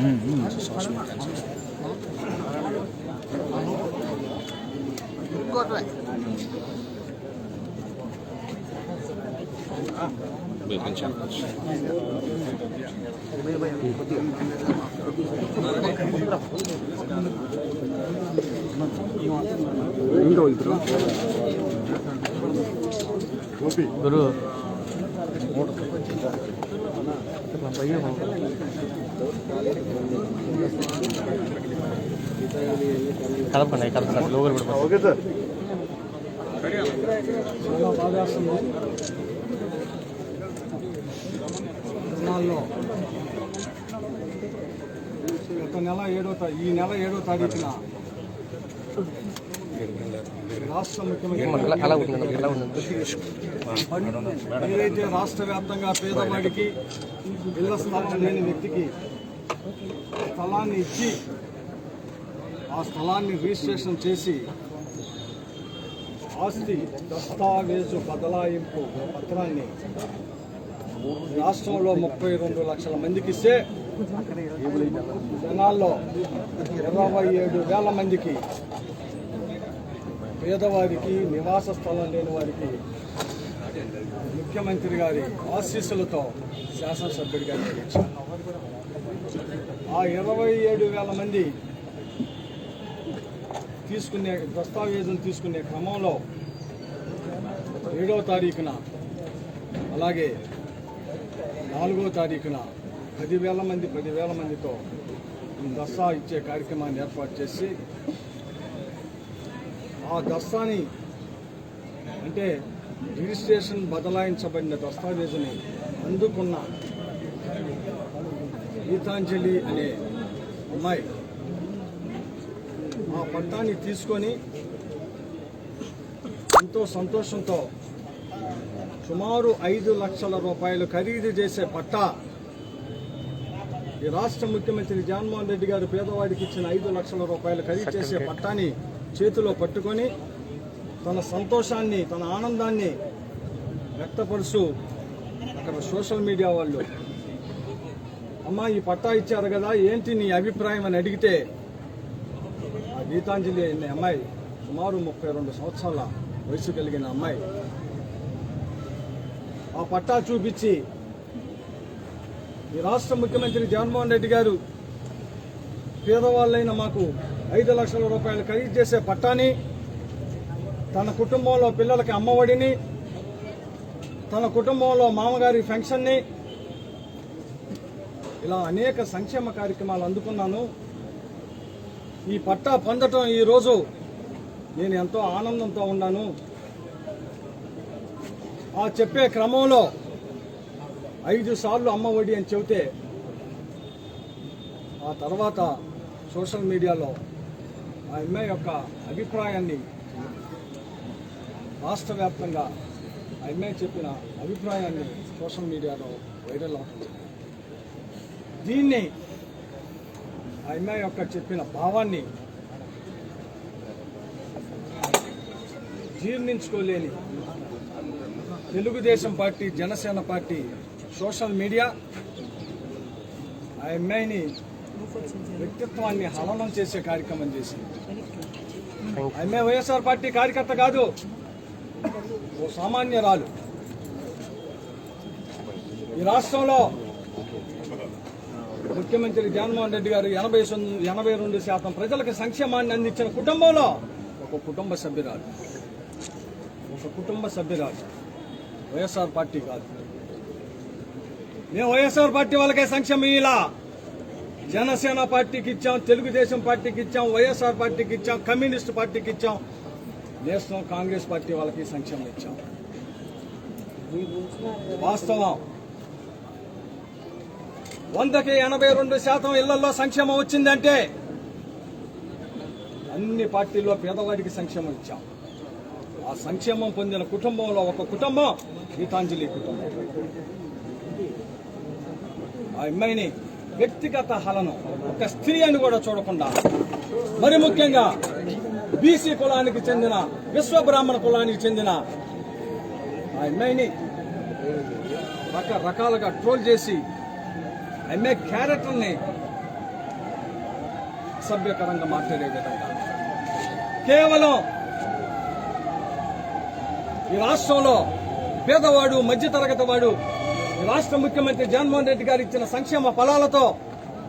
음, 음, 좋습니다. 네, 괜찮아요. 네, 이거 이거 గురు. కలపండి కలపండి లోగలు కూడా ఓకే సార్. చాలా గత నెల ఏడో ఈ నెల ఏడో తారీఖున రాష్ట్ర ముఖ్యమంత్రి ఏదైతే రాష్ట్ర వ్యాప్తంగా పేదవాడికి ఇళ్ళ స్థలం లేని వ్యక్తికి స్థలాన్ని ఇచ్చి ఆ స్థలాన్ని రిజిస్ట్రేషన్ చేసి ఆస్తి దస్తావేజు బదలాయింపు పత్రాన్ని రాష్ట్రంలో ముప్పై రెండు లక్షల మందికి ఇస్తే జనాల్లో ఇరవై ఏడు వేల మందికి పేదవారికి నివాస స్థలం లేని వారికి ముఖ్యమంత్రి గారి ఆశీస్సులతో శాసనసభ్యుడి గారికి ఆ ఇరవై ఏడు వేల మంది తీసుకునే దస్తావేజులు తీసుకునే క్రమంలో ఏడవ తారీఖున అలాగే నాలుగో తారీఖున పదివేల మంది పదివేల మందితో దస్తా ఇచ్చే కార్యక్రమాన్ని ఏర్పాటు చేసి ఆ దస్తాని అంటే రిజిస్ట్రేషన్ బదలాయించబడిన దస్తావేజుని అందుకున్న గీతాంజలి అనే అమ్మాయి ఆ పట్టాన్ని తీసుకొని ఎంతో సంతోషంతో సుమారు ఐదు లక్షల రూపాయలు ఖరీదు చేసే పట్టా ఈ రాష్ట్ర ముఖ్యమంత్రి జగన్మోహన్ రెడ్డి గారు పేదవాడికి ఇచ్చిన ఐదు లక్షల రూపాయలు ఖరీదు చేసే పట్టాని చేతిలో పట్టుకొని తన సంతోషాన్ని తన ఆనందాన్ని వ్యక్తపరుస్తూ అక్కడ సోషల్ మీడియా వాళ్ళు అమ్మ ఈ పట్టా ఇచ్చారు కదా ఏంటి నీ అభిప్రాయం? అని అడిగితే ఆ గీతాంజలి అనే అమ్మాయి సుమారు ముప్పై రెండు సంవత్సరాల వయసు కలిగిన అమ్మాయి. ఆ పట్టా చూపించి ఈ రాష్ట్ర ముఖ్యమంత్రి జగన్మోహన్ రెడ్డి గారు పేదవాళ్ళైన మాకు ఐదు లక్షల రూపాయలు ఖరీదు చేసే పట్టాని తన కుటుంబంలో పిల్లలకి అమ్మఒడిని తన కుటుంబంలో మామగారి ఫంక్షన్ని ఇలా అనేక సంక్షేమ కార్యక్రమాలు అందుకున్నాను. ఈ పట్టా పొందటం ఈరోజు నేను ఎంతో ఆనందంతో ఉన్నాను. ఆ చెప్పే క్రమంలో ఐదు సార్లు అమ్మ ఒడి అని చెబితే ఆ తర్వాత సోషల్ మీడియాలో ఆ అమ్మాయి యొక్క అభిప్రాయాన్ని రాష్ట్ర వ్యాప్తంగా ఆ అమ్మాయి చెప్పిన అభిప్రాయాన్ని సోషల్ మీడియాలో వైరల్ అవుతుంది. దీన్ని అమ్మాయి యొక్క చెప్పిన భావాన్ని జీర్ణించుకోలేని Telugu Desam party Janasena party social media ఆ అమ్మాయిని వ్యక్తిత్వాన్ని హలనం చేసే కార్యక్రమం చేసింది. ఆ అమ్మాయి వైఎస్ఆర్ పార్టీ కార్యకర్త కాదు. ఓ సామాన్యరాలు. ఈ రాష్ట్రంలో ముఖ్యమంత్రి జగన్మోహన్ రెడ్డి గారు ఎనభై ఎనభై రెండు శాతం ప్రజలకు సంక్షేమాన్ని అందించిన కుటుంబంలో ఒక కుటుంబ సభ్యురాలు. ఒక కుటుంబ సభ్యురాలు. వైఎస్ఆర్ పార్టీ కాదు. మేము వైఎస్ఆర్ పార్టీ వాళ్ళకే సంక్షేమం ఇలా జనసేన పార్టీకి ఇచ్చాం తెలుగుదేశం పార్టీకి ఇచ్చాం వైఎస్ఆర్ పార్టీకి ఇచ్చాం కమ్యూనిస్ట్ పార్టీకి ఇచ్చాం. నేషనల్ కాంగ్రెస్ పార్టీ వాళ్ళకి సంక్షేమం ఇచ్చాం. వాస్తవం. వందకి ఎనభై రెండు శాతం ఇళ్ళలో సంక్షేమం వచ్చిందంటే అన్ని పార్టీల్లో పేదవాడికి సంక్షేమం ఇచ్చాం. ఆ సంక్షేమం పొందిన కుటుంబంలో ఒక కుటుంబం గీతాంజలి కుటుంబం. ఆ అమ్మాయిని వ్యక్తిగత హలను ఒక స్త్రీ అని కూడా చూడకుండా మరి ముఖ్యంగా బీసీ కులానికి చెందిన విశ్వబ్రాహ్మణ కులానికి చెందిన ఆ అమ్మాయిని రకరకాలుగా ట్రోల్ చేసి అమ్మాయి క్యారెక్టర్ని సభ్యకరంగా మాట్లాడే విధంగా. కేవలం ఈ రాష్ట్రంలో పేదవాడు మధ్యతరగతి వాడు ఈ రాష్ట్ర ముఖ్యమంత్రి జగన్మోహన్ రెడ్డి గారు ఇచ్చిన సంక్షేమ ఫలాలతో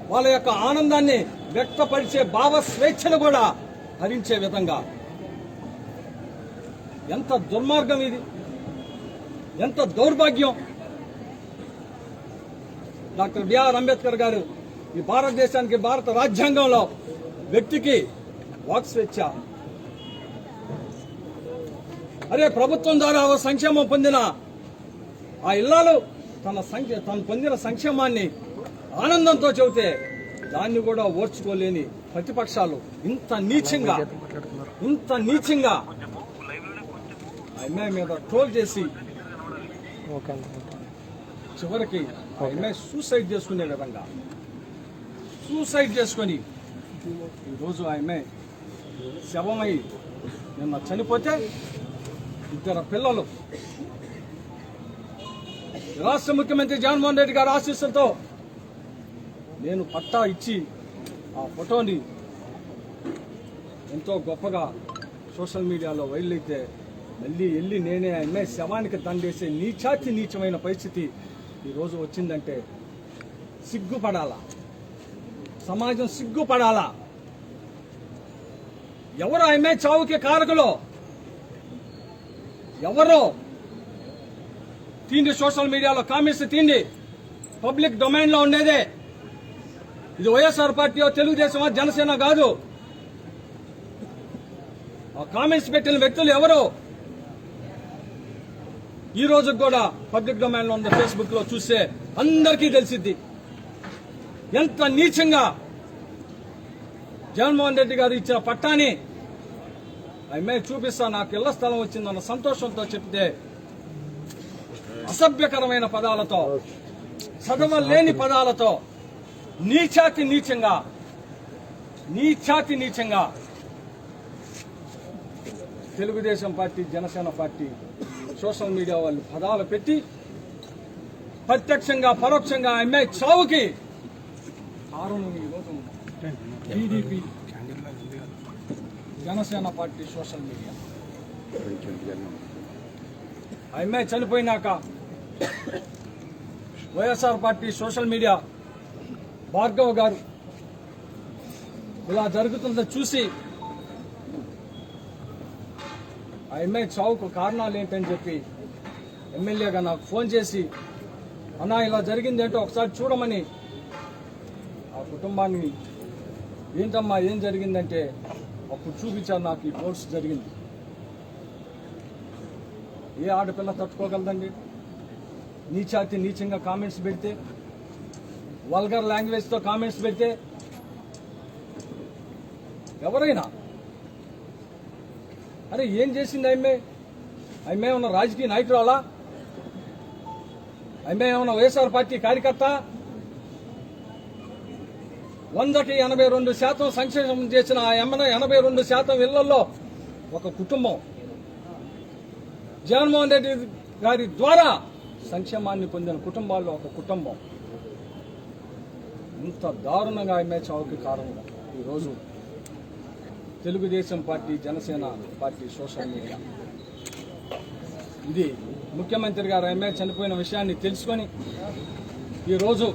వాళ్ళ యొక్క ఆనందాన్ని వ్యక్తపరిచే భావ స్వేచ్ఛను కూడా హరించే విధంగా. ఎంత దుర్మార్గం ఇది. ఎంత దౌర్భాగ్యం. డాక్టర్ బిఆర్ అంబేద్కర్ గారు ఈ భారతదేశానికి భారత రాజ్యాంగంలో వ్యక్తికి వాక్ స్వేచ్ఛ అరే ప్రభుత్వం ద్వారా సంక్షేమం పొందిన ఆ ఇల్లాలు తన సంక్షే తను పొందిన సంక్షేమాన్ని ఆనందంతో చెబితే దాన్ని కూడా ఓర్చుకోలేని ప్రతిపక్షాలు ఇంత నీచంగా ఇంత నీచంగా అమ్మాయి మీద ట్రోల్ చేసి చివరికి అమ్మాయి సూసైడ్ చేసుకునే విధంగా. సూసైడ్ చేసుకొని ఈరోజు ఆ అమ్మాయి శవమై నిన్న చనిపోతే ఇద్దరు పిల్లలు. రాష్ట్ర ముఖ్యమంత్రి జగన్మోహన్ రెడ్డి గారి ఆశీస్సులతో నేను పట్టా ఇచ్చి ఆ ఫోటోని ఎంతో గొప్పగా సోషల్ మీడియాలో వైరల్ అయితే మళ్ళీ వెళ్ళి నేనే ఆ శవానికి దండేసే నీచాతి నీచమైన పరిస్థితి ఈరోజు వచ్చిందంటే సిగ్గుపడాలా? సమాజం సిగ్గుపడాలా? ఎవరు ఆ చావుకి కారకులో? ఎవరో? తీండి సోషల్ మీడియాలో కామెంట్స్ తీండి. పబ్లిక్ డొమైన్లో ఉండేదే. ఇది వైఎస్ఆర్ పార్టీ తెలుగుదేశమా జనసేన కాదు. ఆ కామెంట్స్ పెట్టిన వ్యక్తులు ఎవరు? ఈ రోజు కూడా పబ్లిక్ డొమైన్లో ఉన్న ఫేస్బుక్లో చూస్తే అందరికీ తెలిసిద్ది. ఎంత నీచంగా జగన్మోహన్ రెడ్డి గారు ఇచ్చిన పట్టాని అమ్మాయి చూపిస్తా నాకు ఇళ్ళ స్థలం వచ్చిందన్న సంతోషంతో చెప్తే అసభ్యకరమైన పదాలతో చదవలేని పదాలతో నీచాతి నీచంగా నీచాతి నీచంగా Telugu Desam party Janasena party social media వాళ్ళు పదాలు పెట్టి ప్రత్యక్షంగా పరోక్షంగా అమ్మాయి చావుకి కారణం ఈరోజు TDP Janasena party social media. ఆ అమ్మాయి చనిపోయినాక YSR party social media Bhargav garu ఇలా జరుగుతుందో చూసి ఆ అమ్మాయి చావుకు కారణాలు ఏంటని చెప్పి ఎమ్మెల్యేగా నాకు ఫోన్ చేసి అన్నా ఇలా జరిగింది ఏంటో ఒకసారి చూడమని. ఆ కుటుంబాన్ని ఏంటమ్మా ఏం జరిగిందంటే? అప్పుడు చూపించారు నాకు ఈ కోర్స్ జరిగింది. ఏ ఆడపిల్ల తట్టుకోగలదండి? నీచాతి నీచంగా కామెంట్స్ పెడితే వల్గర్ లాంగ్వేజ్తో కామెంట్స్ పెడితే ఎవరైనా అరే ఏం చేసింది ఆమె? ఆమె ఉన్న రాజకీయ నాయకురాలా? ఆమె ఉన్న వైఎస్ఆర్ పార్టీ కార్యకర్త? వందకి ఎనభై రెండు శాతం సంక్షేమం చేసిన ఆ ఎనభై ఎనభై రెండు శాతం ఇళ్ళలో ఒక కుటుంబం. జగన్మోహన్ రెడ్డి గారి ద్వారా సంక్షేమాన్ని పొందిన కుటుంబాల్లో ఒక కుటుంబం. ఇంత దారుణంగా ఆమె చావుకి కారణం ఈరోజు Telugu Desam party Janasena party social media. ఇది ముఖ్యమంత్రి గారు ఎంఏ చనిపోయిన విషయాన్ని తెలుసుకొని ఈరోజు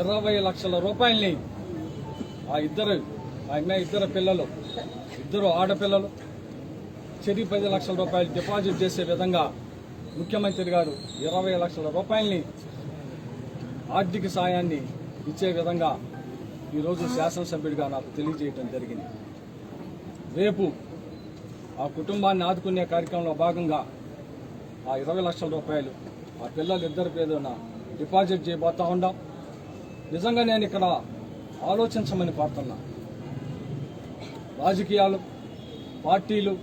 ఇరవై లక్షల రూపాయల్ని ఆ ఇద్దరు ఆ ఇద్దరు పిల్లలు ఇద్దరు ఆడపిల్లలు చెరి పది లక్షల రూపాయలు డిపాజిట్ చేసే విధంగా ముఖ్యమంత్రి గారు ఇరవై లక్షల రూపాయల్ని ఆర్థిక సాయాన్ని ఇచ్చే విధంగా ఈరోజు శాసనసభ్యుడిగా నాకు తెలియజేయటం జరిగింది. రేపు ఆ కుటుంబాన్ని ఆదుకునే కార్యక్రమంలో భాగంగా ఆ ఇరవై లక్షల రూపాయలు ఆ పిల్లలు ఇద్దరి పేరున డిపాజిట్ చేయబోతా ఉండాం నిజంగా నేను ఇక్కడ ఆలోచించమని కోరుతున్నా రాజకీయాలు పార్టీలు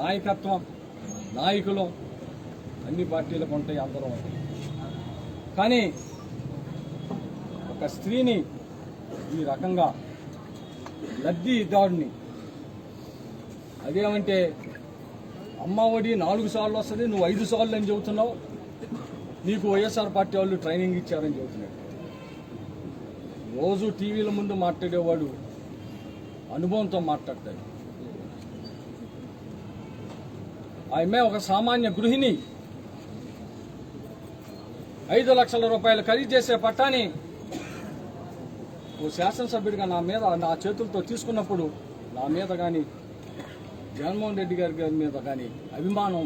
నాయకత్వం నాయకులు అన్ని పార్టీలకు ఉంటాయి అందరూ ఉంటాయి. కానీ ఒక స్త్రీని ఈ రకంగా లబ్ధిదారుని అదేమంటే అమ్మ ఒడి నాలుగు సార్లు వస్తుంది నువ్వు ఐదు సార్లు అని చెబుతున్నావు. నీకు వైఎస్ఆర్ పార్టీ వాళ్ళు ట్రైనింగ్ ఇచ్చారని చెబుతున్నాడు. రోజు టీవీల ముందు మాట్లాడేవాడు అనుభవంతో మాట్లాడతాడు. ఆమె ఒక సామాన్య గృహిణి. ఐదు లక్షల రూపాయలు ఖరీదు చేసే పట్టాని ఓ శాసనసభ్యుడిగా నా మీద నా చేతులతో తీసుకున్నప్పుడు నా మీద కానీ జగన్మోహన్ రెడ్డి గారి గారి మీద కానీ అభిమానం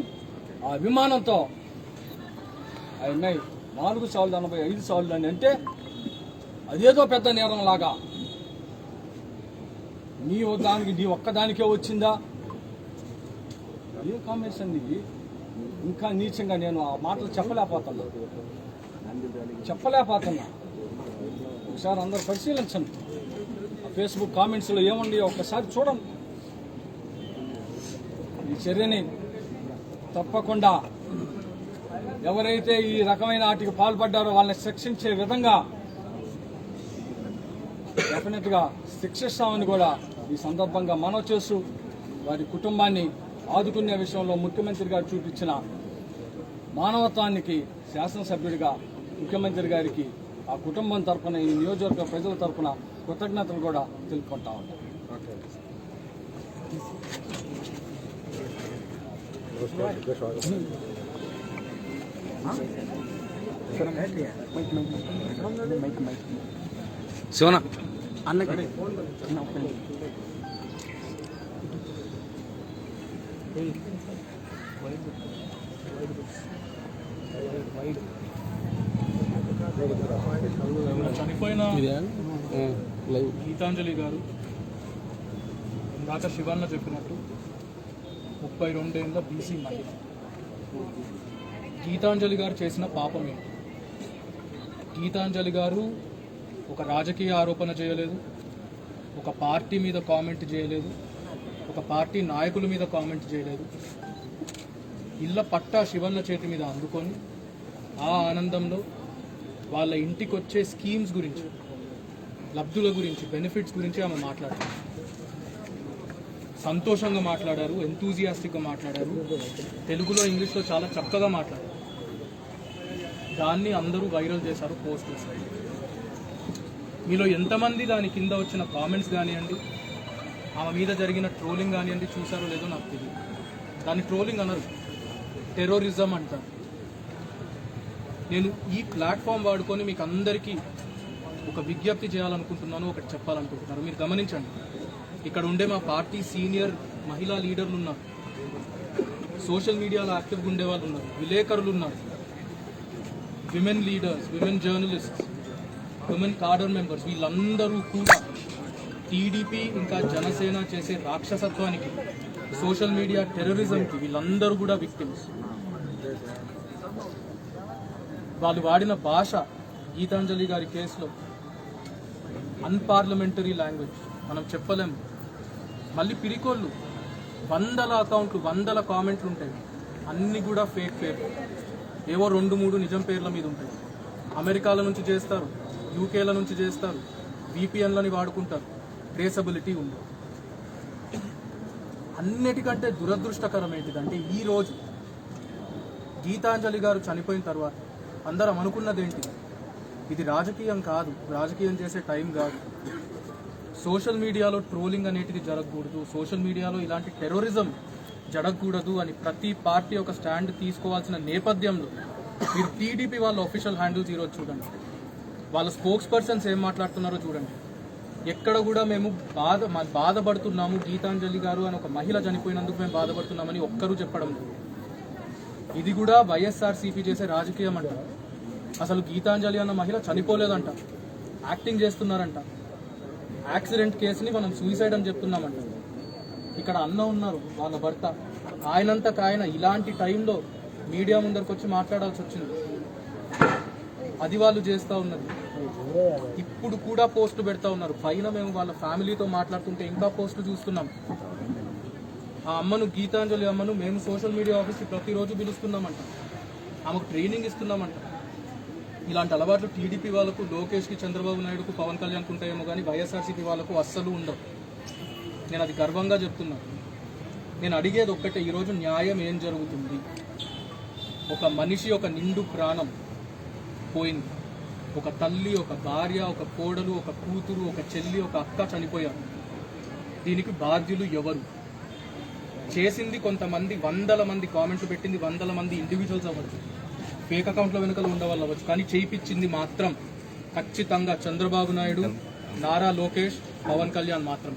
ఆ అభిమానంతో ఆయన నాలుగు సార్లు ఎనభై ఐదు సార్లు అని అంటే అదేదో పెద్ద నేరం లాగా. నీ దానికి నీ ఒక్కదానికే వచ్చిందా? ఏ కామెంట్స్ అండి ఇంకా నీచంగా నేను ఆ మాటలు చెప్పలేకపోతున్నా. చెప్పలేకపోతున్నా. ఒకసారి అందరు పరిశీలించండి. ఆ ఫేస్బుక్ కామెంట్స్లో ఏముంది ఒక్కసారి చూడండి. ఈ చర్యని తప్పకుండా ఎవరైతే ఈ రకమైన వాటికి పాల్పడ్డారో వాళ్ళని శిక్షించే విధంగా డెఫినెట్గా శిక్షిస్తామని కూడా ఈ సందర్భంగా మనవి చేస్తూ వారి కుటుంబాన్ని ఆదుకునే విషయంలో ముఖ్యమంత్రి గారు చూపించిన మానవత్వానికి శాసనసభ్యుడిగా ముఖ్యమంత్రి గారికి ఆ కుటుంబం తరపున ఈ నియోజకవర్గ ప్రజల తరపున కృతజ్ఞతలు కూడా తెలుపుకుంటా ఉంటాం. శివన? చనిపోయిన గీతాంజలి గారు. ఇందాక శివన్న చెప్పినట్టు ముప్పై రెండేళ్ళ బీసీ మహిళ. గీతాంజలి గారు చేసిన పాపం ఏంటి? గీతాంజలి గారు ఒక రాజకీయ ఆరోపణ చేయలేదు ఒక పార్టీ మీద కామెంట్ చేయలేదు ఒక పార్టీ నాయకుల మీద కామెంట్ చేయలేదు. ఇళ్ళ పట్టా శివన్న చేతి మీద అందుకొని ఆ ఆనందంలో వాళ్ళ ఇంటికి వచ్చే స్కీమ్స్ గురించి లబ్ధుల గురించి బెనిఫిట్స్ గురించి ఆమె మాట్లాడారు సంతోషంగా మాట్లాడారు ఎంతూజియాస్టిక్గా మాట్లాడారు. తెలుగులో ఇంగ్లీష్లో చాలా చక్కగా మాట్లాడారు. దాన్ని అందరూ వైరల్ చేశారు పోస్ట్ చేశారు. మీలో ఎంతమంది దాని కింద వచ్చిన కామెంట్స్ కానివ్వండి ఆమె మీద జరిగిన ట్రోలింగ్ కానివ్వండి చూసారో లేదో నాకు తెలియదు. దాన్ని ట్రోలింగ్ అనరు. టెర్రరిజం అంటారు. నేను ఈ ప్లాట్ఫామ్ వాడుకొని మీకు అందరికీ ఒక విజ్ఞప్తి చేయాలనుకుంటున్నాను ఒకటి చెప్పాలనుకుంటున్నాను. మీరు గమనించండి ఇక్కడ ఉండే మా పార్టీ సీనియర్ మహిళా లీడర్లు ఉన్నారు. సోషల్ మీడియాలో యాక్టివ్గా ఉండే వాళ్ళు ఉన్నారు. విలేకరులు ఉన్నారు. Women leaders women journalist women cadre members వీళ్ళందరూ కూడా టీడీపీ ఇంకా జనసేన చేసే రాక్షసత్వానికి సోషల్ మీడియా టెర్రరిజంకి వీళ్ళందరూ కూడా విక్టిమ్స్. వాళ్ళు వాడిన భాష గీతాంజలి గారి కేసులో అన్పార్లమెంటరీ లాంగ్వేజ్. మనం చెప్పలేము మళ్ళీ పిరికోళ్ళు వందల అకౌంట్లు వందల కామెంట్లు ఉంటాయి. అన్ని కూడా ఫేక్ పేర్లు ఏవో రెండు మూడు నిజం పేర్ల మీద ఉంటాయి. అమెరికాల నుంచి చేస్తారు. యూకేల నుంచి చేస్తారు. విపిఎన్లని వాడుకుంటారు. ట్రేసబిలిటీ ఉంది. అన్నిటికంటే దురదృష్టకరం ఏంటిదంటే ఈ రోజు గీతాంజలి గారు చనిపోయిన తర్వాత అందరం అనుకున్నది ఏంటి ఇది రాజకీయం కాదు. రాజకీయం చేసే టైం కాదు. సోషల్ మీడియాలో ట్రోలింగ్ అనేటిది జరగకూడదు. సోషల్ మీడియాలో ఇలాంటి టెర్రరిజం జరగకూడదు అని ప్రతి పార్టీ ఒక స్టాండ్ తీసుకోవాల్సిన నేపథ్యంలో మీరు టీడీపీ వాళ్ళ ఒఫీషియల్ హ్యాండిల్స్ ఈరోజు చూడండి. వాళ్ళ స్పోక్స్ పర్సన్స్ ఏం మాట్లాడుతున్నారో చూడండి. ఎక్కడ కూడా మేము బాధ బాధపడుతున్నాము. గీతాంజలి గారు అని ఒక మహిళ చనిపోయినందుకు మేము బాధపడుతున్నామని ఒక్కరూ చెప్పడం లేదు. ఇది కూడా వైఎస్ఆర్సీపీ చేసే రాజకీయం అంట అసలు గీతాంజలి అన్న మహిళ చనిపోలేదంట. యాక్టింగ్ చేస్తున్నారంట. యాక్సిడెంట్ కేసుని మనం సూసైడ్ అని చెప్తున్నామంట. ఇక్కడ అన్న ఉన్నారు వాళ్ళ భర్త. ఆయనంతకు ఆయన ఇలాంటి టైంలో మీడియా ముందరికి వచ్చి మాట్లాడాల్సి వచ్చింది. అది వాళ్ళు చేస్తూ ఉన్నది. ఇప్పుడు కూడా పోస్టు పెడతా ఉన్నారు. పైన మేము వాళ్ళ ఫ్యామిలీతో మాట్లాడుతుంటే ఇంకా పోస్టులు చూస్తున్నాం. ఆ అమ్మను గీతాంజలి అమ్మను మేము సోషల్ మీడియా ఆఫీస్కి ప్రతిరోజు పిలుస్తున్నామంట. ఆమెకు ట్రైనింగ్ ఇస్తున్నామంట. ఇలాంటి అలవాట్లు టీడీపీ వాళ్ళకు లోకేష్కి చంద్రబాబు నాయుడుకు పవన్ కళ్యాణ్కి ఉంటాయేమో కానీ వైఎస్ఆర్సీపీ వాళ్ళకు అస్సలు ఉండవు. నేను అది గర్వంగా చెప్తున్నా. నేను అడిగేది ఒక్కటే ఈరోజు న్యాయం ఏం జరుగుతుంది? ఒక మనిషి ఒక నిండు ప్రాణం పోయింది. ఒక తల్లి ఒక భార్య ఒక కోడలు ఒక కూతురు ఒక చెల్లి ఒక అక్క చనిపోయారు. దీనికి బాధ్యులు ఎవరు? చేసింది కొంతమంది వందల మంది కామెంట్లు పెట్టింది వందల మంది ఇండివిజువల్స్ అవ్వచ్చు. ఫేక్ అకౌంట్ల వెనుకలు ఉండవల్ల అవ్వచ్చు. కానీ చేయించింది మాత్రం ఖచ్చితంగా చంద్రబాబు నాయుడు నారా లోకేష్ పవన్ కళ్యాణ్ మాత్రం.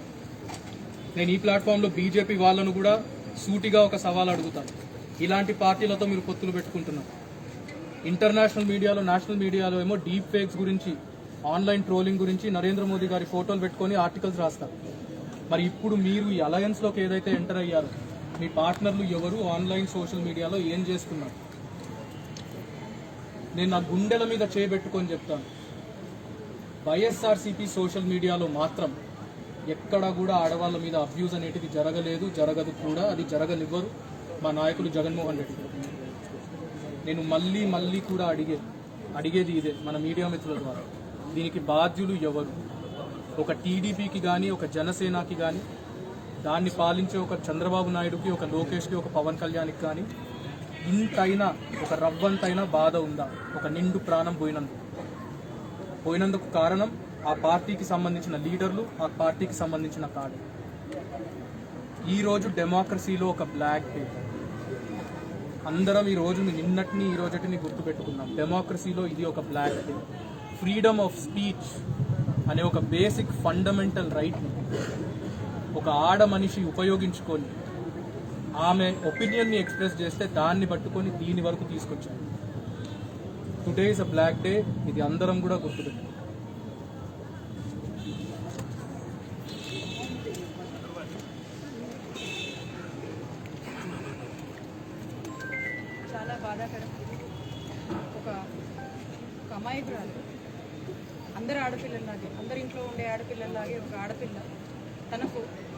నేను ఈ ప్లాట్ఫామ్లో బీజేపీ వాళ్ళను కూడా సూటిగా ఒక సవాల్ అడుగుతాను. ఇలాంటి పార్టీలతో మీరు పొత్తులు పెట్టుకుంటున్నారు. ఇంటర్నేషనల్ మీడియాలో నేషనల్ మీడియాలో ఏమో డీప్ ఫేక్స్ గురించి ఆన్లైన్ ట్రోలింగ్ గురించి నరేంద్ర మోదీ గారి ఫోటోలు పెట్టుకొని ఆర్టికల్స్ రాస్తారు. మరి ఇప్పుడు మీరు ఈ అలయన్స్లోకి ఏదైతే ఎంటర్ అయ్యారో మీ పార్ట్నర్లు ఎవరు ఆన్లైన్ సోషల్ మీడియాలో ఏం చేస్తున్నారు? నేను నా గుండెల మీద చేపెట్టుకొని చెప్తాను. వైఎస్ఆర్సీపీ సోషల్ మీడియాలో మాత్రం ఎక్కడా కూడా ఆడవాళ్ళ మీద అబ్యూజ్ అనేటిది జరగలేదు జరగదు కూడా అది జరగనివ్వరు మా నాయకులు జగన్మోహన్ రెడ్డి. నేను మళ్ళీ మళ్ళీ కూడా అడిగే అడిగేది ఇదే మన మీడియా మిత్రుల ద్వారా. దీనికి బాధ్యులు ఎవరు? ఒక టీడీపీకి కానీ ఒక జనసేనకి కానీ దాన్ని పాలించే ఒక చంద్రబాబు నాయుడుకి ఒక లోకేష్కి ఒక పవన్ కళ్యాణ్కి కానీ ఇంతైనా ఒక రవ్వంతైనా బాధ ఉందా? ఒక నిండు ప్రాణం పోయినందుకు. పోయినందుకు కారణం ఆ పార్టీకి సంబంధించిన లీడర్లు ఆ పార్టీకి సంబంధించిన కార్డు ఈరోజు డెమోక్రసీలో ఒక బ్లాక్ డే. అందరం ఈ రోజుని నిన్నటిని ఈ రోజటిని గుర్తుపెట్టుకున్నాం. డెమోక్రసీలో ఇది ఒక black day. Freedom of speech. అనే ఒక బేసిక్ ఫండమెంటల్ రైట్ని ఒక ఆడ మనిషి ఉపయోగించుకొని ఆమె ఒపీనియన్ని ఎక్స్ప్రెస్ చేస్తే దాన్ని పట్టుకొని దీని వరకు తీసుకొచ్చాను today is a black day ఇది అందరం కూడా గుర్తుపెట్టాం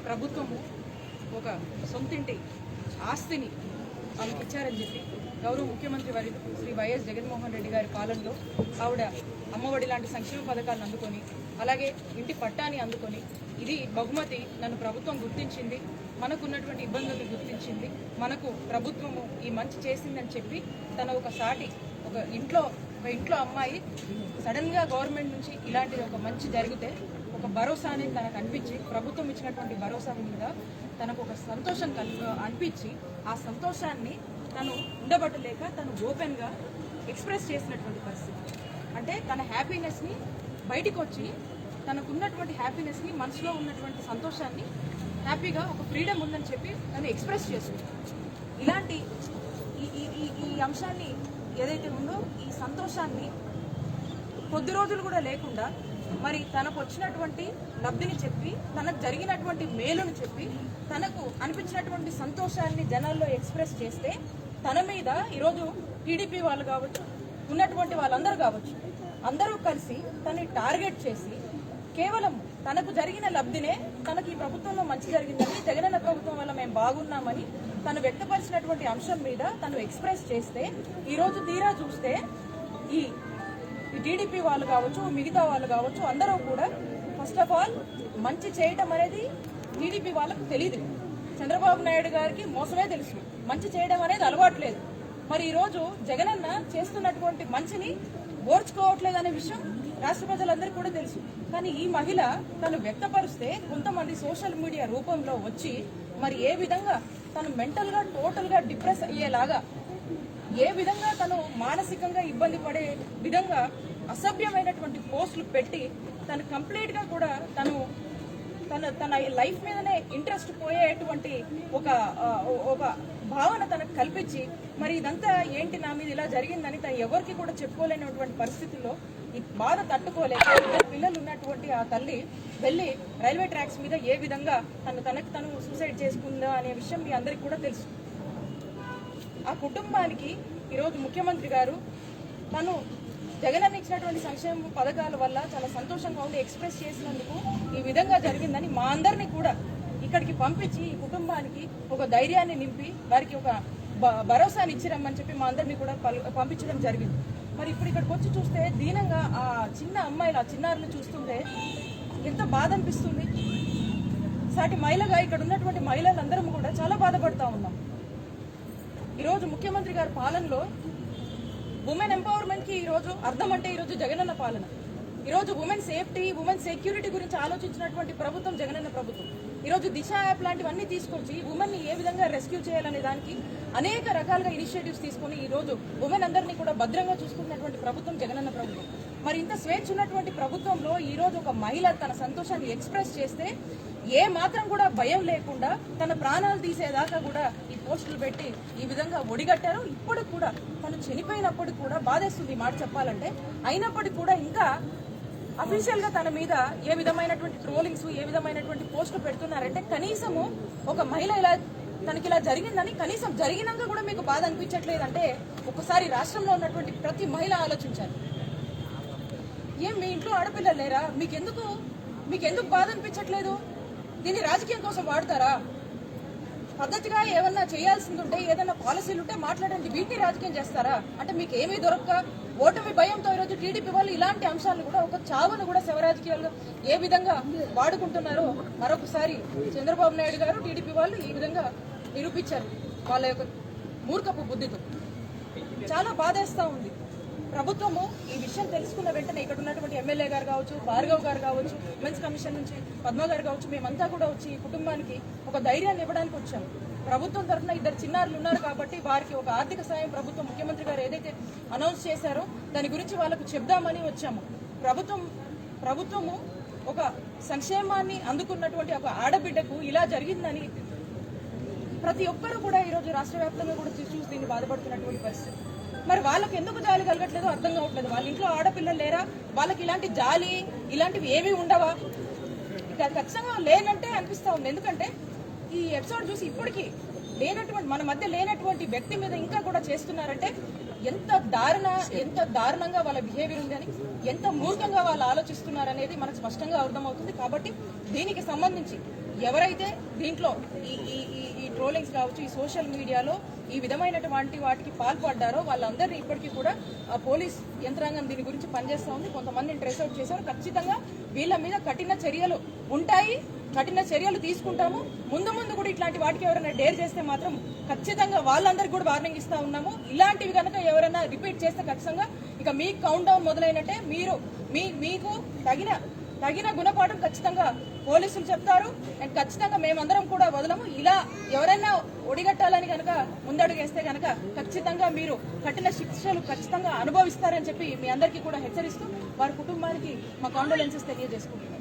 ప్రభుత్వము ఒక సొంతింటి ఆస్తిని ఆమెకి ఇచ్చారని చెప్పి గౌరవ ముఖ్యమంత్రి వారి శ్రీ వైఎస్ జగన్మోహన్ రెడ్డి గారి పాలనలో ఆవిడ అమ్మఒడి లాంటి సంక్షేమ పథకాలను అందుకొని అలాగే ఇంటి పట్టాని అందుకొని ఇది బహుమతి నన్ను ప్రభుత్వం గుర్తించింది మనకున్నటువంటి ఇబ్బందులను గుర్తించింది మనకు ప్రభుత్వము ఈ మంచి చేసిందని చెప్పి తన ఒక సాటి ఒక ఇంట్లో ఒక ఇంట్లో అమ్మాయి సడన్గా గవర్నమెంట్ నుంచి ఇలాంటి ఒక మంచి జరిగితే ఒక భరోసా అనేది తనకు అనిపించి ప్రభుత్వం ఇచ్చినటువంటి భరోసా మీద తనకు ఒక సంతోషం అనిపించి ఆ సంతోషాన్ని తను ఉండబట్టలేక తను ఓపెన్గా ఎక్స్ప్రెస్ చేసినటువంటి పరిస్థితి. అంటే తన హ్యాపీనెస్ని బయటికి వచ్చి తనకున్నటువంటి హ్యాపీనెస్ని మనసులో ఉన్నటువంటి సంతోషాన్ని హ్యాపీగా ఒక ఫ్రీడమ్ ఉందని చెప్పి తను ఎక్స్ప్రెస్ చేస్తుంది. ఇలాంటి ఈ ఈ ఈ- ఈ అంశాన్ని ఏదైతే ఉందో ఈ సంతోషాన్ని కొద్ది రోజులు కూడా లేకుండా మరి తనకు వచ్చినటువంటి లబ్ధిని చెప్పి తనకు జరిగినటువంటి మేలును చెప్పి తనకు అనిపించినటువంటి సంతోషాన్ని జనాల్లో ఎక్స్ప్రెస్ చేస్తే తన మీద ఈరోజు టీడీపీ వాళ్ళు కావచ్చు ఉన్నటువంటి వాళ్ళందరూ కావచ్చు అందరూ కలిసి తనని టార్గెట్ చేసి కేవలం తనకు జరిగిన లబ్ధినే తనకి ఈ ప్రభుత్వంలో మంచి జరిగిందని జగనన్న ప్రభుత్వం వల్ల మేము బాగున్నామని తను వ్యక్తపరిచినటువంటి అంశం మీద తను ఎక్స్ప్రెస్ చేస్తే ఈరోజు తీరా చూస్తే ఈ టీడీపీ వాళ్ళు కావచ్చు మిగతా వాళ్ళు కావచ్చు అందరూ కూడా ఫస్ట్ ఆఫ్ ఆల్ మంచి చేయటం అనేది టీడీపీ వాళ్ళకు తెలియదు చంద్రబాబు నాయుడు గారికి మోసమే తెలుసు. మంచి చేయడం అనేది అలవాటు లేదు. మరి ఈరోజు జగనన్న చేస్తున్నటువంటి మంచిని ఓర్చుకోవట్లేదు అనే విషయం రాష్ట్ర ప్రజలందరికీ కూడా తెలుసు. కానీ ఈ మహిళ తను వ్యక్తపరిస్తే కొంతమంది సోషల్ మీడియా రూపంలో వచ్చి మరి ఏ విధంగా తను మెంటల్గా టోటల్గా డిప్రెస్ అయ్యేలాగా ఏ విధంగా తను మానసికంగా ఇబ్బంది పడే విధంగా అసభ్యమైనటువంటి పోస్టులు పెట్టి తను కంప్లీట్గా కూడా తను తన తన లైఫ్ మీదనే ఇంట్రెస్ట్ పోయేటువంటి ఒక ఒక భావన తనకు కల్పించి మరి ఇదంతా ఏంటి నా మీద ఇలా జరిగిందని తను ఎవరికి కూడా చెప్పుకోలేనటువంటి పరిస్థితుల్లో ఈ బాధ తట్టుకోలేక ఇద్దరు పిల్లలు ఉన్నటువంటి ఆ తల్లి వెళ్ళి రైల్వే ట్రాక్స్ మీద ఏ విధంగా తను తనకు తను సూసైడ్ చేసుకుందా అనే విషయం మీ అందరికీ కూడా తెలుసు. ఆ కుటుంబానికి ఈరోజు ముఖ్యమంత్రి గారు తను జగనన్న ఇచ్చినటువంటి సంక్షేమ పథకాల వల్ల చాలా సంతోషంగా ఉండి ఎక్స్ప్రెస్ చేసినందుకు ఈ విధంగా జరిగిందని మా అందరినీ కూడా ఇక్కడికి పంపించి ఈ కుటుంబానికి ఒక ధైర్యాన్ని నింపి వారికి ఒక భరోసాని ఇచ్చిరమ్మని చెప్పి మా అందరినీ కూడా పంపించడం జరిగింది. మరి ఇప్పుడు ఇక్కడికి వచ్చి చూస్తే దీనంగా ఆ చిన్న అమ్మాయిలు ఆ చిన్నారులు చూస్తుంటే ఎంత బాధ అనిపిస్తుంది. సాటి మహిళగా ఇక్కడ ఉన్నటువంటి మహిళలందరం కూడా చాలా బాధపడతా ఉన్నాం. ఈరోజు ముఖ్యమంత్రి గారి పాలనలో ఉమెన్ ఎంపవర్మెంట్కి ఈరోజు అర్థం అంటే ఈరోజు జగనన్న పాలన. ఈరోజు ఉమెన్ సేఫ్టీ ఉమెన్ సెక్యూరిటీ గురించి ఆలోచించినటువంటి ప్రభుత్వం జగనన్న ప్రభుత్వం. ఈరోజు దిశ యాప్ లాంటివన్నీ తీసుకొచ్చి ఉమెన్ని ఏ విధంగా రెస్క్యూ చేయాలనే దానికి అనేక రకాలుగా ఇనిషియేటివ్స్ తీసుకొని ఈ రోజు ఉమెన్ అందరినీ కూడా భద్రంగా చూసుకున్నటువంటి ప్రభుత్వం జగనన్న ప్రభుత్వం. మరి ఇంత స్వేచ్ఛ ఉన్నటువంటి ప్రభుత్వంలో ఈరోజు ఒక మహిళ తన సంతోషాన్ని ఎక్స్ప్రెస్ చేస్తే ఏ మాత్రం కూడా భయం లేకుండా తన ప్రాణాలు తీసేదాకా కూడా ఈ పోస్టులు పెట్టి ఈ విధంగా ఒడిగట్టారు. ఇప్పుడు కూడా తను చనిపోయినప్పుడు కూడా బాధేస్తుంది మాట చెప్పాలంటే. అయినప్పటికీ కూడా ఇంకా అఫీషియల్గా తన మీద ఏ విధమైనటువంటి ట్రోలింగ్స్ ఏ విధమైనటువంటి పోస్టులు పెడుతున్నారంటే కనీసము ఒక మహిళ ఇలా తనకి ఇలా జరిగిందని కనీసం జరిగినాక కూడా మీకు బాధ అనిపించట్లేదంటే ఒకసారి రాష్ట్రంలో ఉన్నటువంటి ప్రతి మహిళ ఆలోచించాలి. ఏం మీ ఇంట్లో ఆడపిల్లలు లేరా? మీకెందుకు? మీకెందుకు బాధ అనిపించట్లేదు? దీన్ని రాజకీయం కోసం వాడతారా? పద్ధతిగా ఏమన్నా చేయాల్సింది ఉంటే ఏదైనా పాలసీలు ఉంటే మాట్లాడండి. వీటిని రాజకీయం చేస్తారా? అంటే మీకు ఏమీ దొరక్క? ఓటమి భయంతో ఈరోజు టీడీపీ వాళ్ళు ఇలాంటి అంశాలను కూడా ఒక చావును కూడా శివరాజకీయాల్లో ఏ విధంగా వాడుకుంటున్నారో మరొకసారి చంద్రబాబు నాయుడు గారు టీడీపీ వాళ్ళు ఈ విధంగా నిరూపించారు. వాళ్ళ యొక్క మూర్ఖపు బుద్ధితో. చాలా బాధేస్తా ఉంది. ప్రభుత్వము ఈ విషయం తెలుసుకున్న వెంటనే ఇక్కడ ఉన్నటువంటి ఎమ్మెల్యే గారు కావచ్చు భార్గవ్ గారు కావచ్చు ఉమెన్స్ కమిషన్ నుంచి పద్మ గారు కావచ్చు మేమంతా కూడా వచ్చి ఈ కుటుంబానికి ఒక ధైర్యాన్ని ఇవ్వడానికి వచ్చాము ప్రభుత్వం తరఫున ఇద్దరు చిన్నారులు ఉన్నారు కాబట్టి వారికి ఒక ఆర్థిక సాయం ప్రభుత్వం ముఖ్యమంత్రి గారు ఏదైతే అనౌన్స్ చేశారో దాని గురించి వాళ్ళకు చెప్దామని వచ్చాము. ప్రభుత్వం ప్రభుత్వము ఒక సంక్షేమాన్ని అందుకున్నటువంటి ఒక ఆడబిడ్డకు ఇలా జరిగిందని ప్రతి ఒక్కరూ కూడా ఈరోజు రాష్ట్ర వ్యాప్తంగా కూడా చూసి దీన్ని బాధపడుతున్నటువంటి పరిస్థితి. మరి వాళ్ళకి ఎందుకు జాలి కలగట్లేదో అర్థం కావట్లేదు. వాళ్ళ ఇంట్లో ఆడపిల్లలు లేరా? వాళ్ళకి ఇలాంటి జాలి ఇలాంటివి ఏమీ ఉండవా? ఇక ఖచ్చితంగా లేనంటే అనిపిస్తా ఉంది. ఎందుకంటే ఈ ఎపిసోడ్ చూసి ఇప్పటికీ లేనటువంటి మన మధ్య లేనటువంటి వ్యక్తి మీద ఇంకా కూడా చేస్తున్నారంటే ఎంత దారుణ ఎంత దారుణంగా వాళ్ళ బిహేవియర్ ఉంది అని ఎంత మూర్ఖంగా వాళ్ళు ఆలోచిస్తున్నారనేది మనకు స్పష్టంగా అర్థమవుతుంది. కాబట్టి దీనికి సంబంధించి ఎవరైతే దీంట్లో ఈ ఈ ఈ- ఈ ట్రోలింగ్స్ కావచ్చు ఈ సోషల్ మీడియాలో ఈ విధమైనటువంటి వాటికి పాల్పడ్డారో వాళ్ళందరినీ ఇప్పటికీ కూడా ఆ పోలీస్ యంత్రాంగం దీని గురించి పనిచేస్తూ ఉంది. కొంతమందిని ట్రేస్ అవుట్ చేశారు. ఖచ్చితంగా వీళ్ళ మీద కఠిన చర్యలు ఉంటాయి. కఠిన చర్యలు తీసుకుంటాము. ముందు ముందు కూడా ఇట్లాంటి వాటికి ఎవరైనా డేర్ చేస్తే మాత్రం ఖచ్చితంగా వాళ్ళందరికీ కూడా వార్నింగ్ ఇస్తా ఉన్నాము. ఇలాంటివి కనుక ఎవరైనా రిపీట్ చేస్తే ఖచ్చితంగా ఇక మీ కౌంట్ డౌన్ మొదలైనట్టే మీరు మీ మీకు తగిన తగిన గుణపాఠం ఖచ్చితంగా పోలీసులు చెప్తారు. అండ్ ఖచ్చితంగా మేమందరం కూడా వదలము. ఇలా ఎవరైనా ఒడిగట్టాలని కనుక ముందడుగేస్తే కనుక ఖచ్చితంగా మీరు కఠిన శిక్షలు ఖచ్చితంగా అనుభవిస్తారని చెప్పి మీ అందరికీ కూడా హెచ్చరిస్తూ వారి కుటుంబానికి మా కాండోలెన్సెస్ తెలియజేసుకుంటున్నాం.